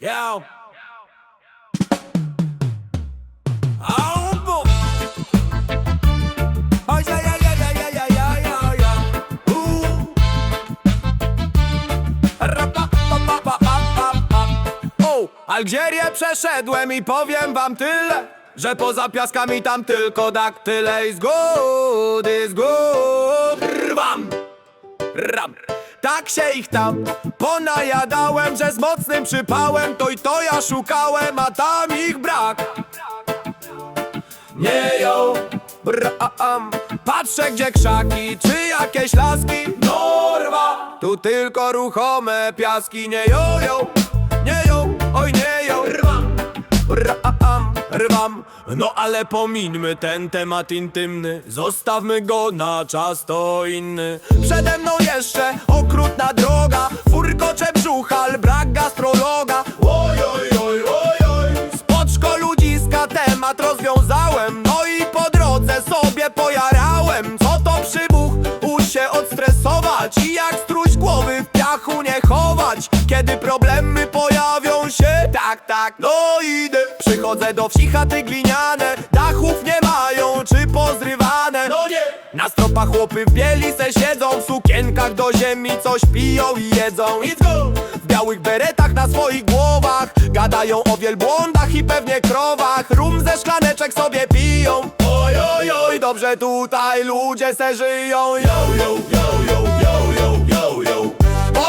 Yo. Au, bu. Oj, ja, ja, ja, ja, ja, ja, ja, ja, ja. U. Ra, pa, pa, pa, pa, pa, pa, pa. O, Algierię przeszedłem i powiem wam tyle Że poza piaskami tam tylko daktyle i zgody, zgód Rwam, ram Tak się ich tam ponajadałem Że z mocnym przypałem to i to ja szukałem A tam ich brak. Nie ją bram Patrzę gdzie krzaki, czy jakieś laski. Norwa Tu tylko ruchome piaski Nie joją, rwam No ale pomińmy ten temat intymny. Zostawmy go na czas to inny. Przede mną jeszcze okrutna droga. Furkocze brzuchal, brak gastrologa. Oj, oj, oj, oj, oj Spoczko ludziska temat rozwiązałem. No i po drodze sobie pojarałem. Co to przybuch? Uś się odstresować. I jak struś Kiedy problemy pojawią się. Tak, tak, no idę Przychodzę do wsi chaty gliniane Dachów nie mają, czy pozrywane? No nie. Na stropach chłopy w bieli se siedzą W sukienkach do ziemi coś piją i jedzą. Let's go! W białych beretach na swoich głowach Gadają o wielbłądach i pewnie krowach. Rum ze szklaneczek sobie piją. Oj, oj, oj, dobrze tutaj ludzie se żyją. Yo, yo, yo, yo, yo,